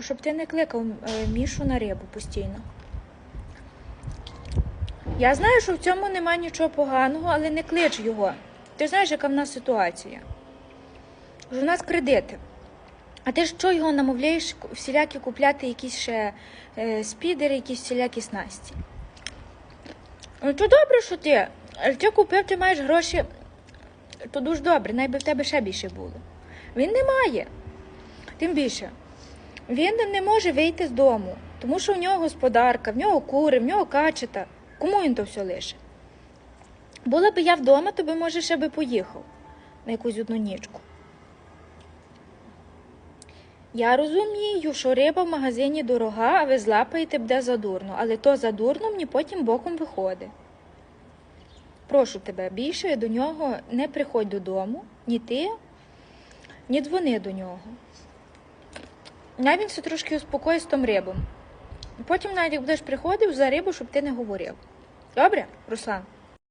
Щоб ти не кликав е, Мішу на рибу постійно. Я знаю, що в цьому немає нічого поганого, але не клич його. Ти знаєш, яка в нас ситуація? В нас кредити. А ти ж що його намовляєш всілякі купляти якісь ще е, спідери, якісь всілякі снасті? Ну, то добре, що ти. Але ти купив, ти маєш гроші, то дуже добре, найби в тебе ще більше було. Він не має. Тим більше. Він не може вийти з дому, тому що в нього господарка, в нього кури, в нього качета. Кому він то все лише? Була б я вдома, то би, може, ще би поїхав на якусь одну нічку. Я розумію, що риба в магазині дорога, а ви злапаєте буде задурно, але то задурно мені потім боком виходить. Прошу тебе, більше до нього не приходь додому, ні ти, ні дзвони до нього. Навіть все трошки успокоїть з тим рибом. Потім, навіть будеш приходив за рибу, щоб ти не говорив. Добре, Руслан?